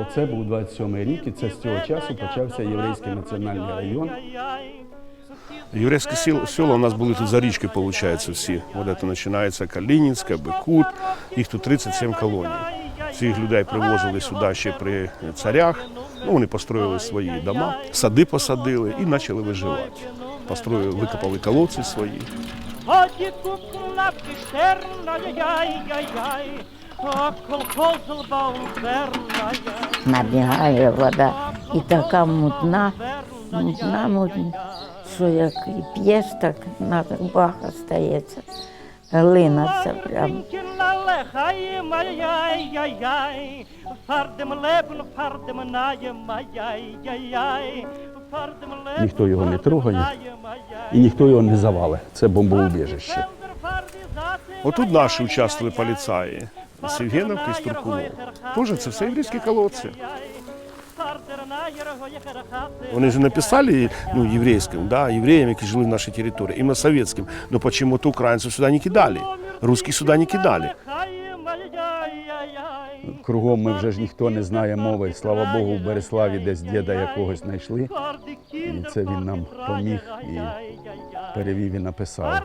Оце був 27-й рік, і це з цього часу почався єврейський національний район. Єврейські сіл, села у нас були тут за річки, виходить, всі. От це починається Калінінська, Бекут, їх тут 37 колоній. Цих людей привозили сюди ще при царях. Ну, вони построїли свої дома, сади посадили і почали виживати. Построїли, викопали колодці свої. Ході кукла піштерна, яй-яй-яй, а колхозлба верна, набігає вода і така мутна, мутна, мутна, що як і п'єш, так на зубах остається. Глина це прям. Лехай, яй-яй-яй, фардем лебн, фардем наєм, яй-яй-яй, фардем лебн, Ніхто його не трогає. І ніхто його не завалить. Це бомбоубіжище. Отут наші участвували поліцаї з Євгеновки і з Туркунов. Тоже це все єврейські колодці. Вони ж написали ну, єврейським, да, євреям, які жили в нашій території, іменно совєтським. Но почему-то українців сюди не кидали. Русских сюди не кидали. Кругом ми вже ж ніхто не знає мови. Слава Богу, в Береславі десь діда якогось знайшли. І це він нам поміг і Перевів і написав.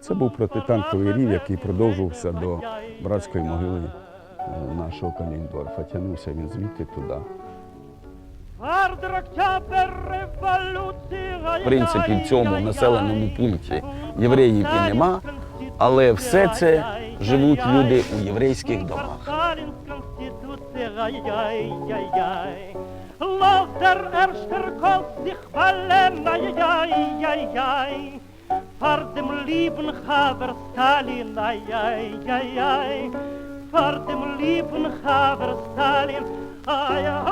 Це був протитанковий рів, який продовжувався до братської могили е, нашого Каліндорфа. Тягнувся він звідти туди. В принципі, в цьому населеному пункті євреїв і нема, але все це живуть люди у єврейських домах. Яй-яй-яй-яй. Лозер Ерштер Косіх Валена, яй-яй-яй-яй. Фардем Лібн Хавер Сталін, яй-яй-яй-яй. Фардем Лібн Хавер Сталін, ай-яй.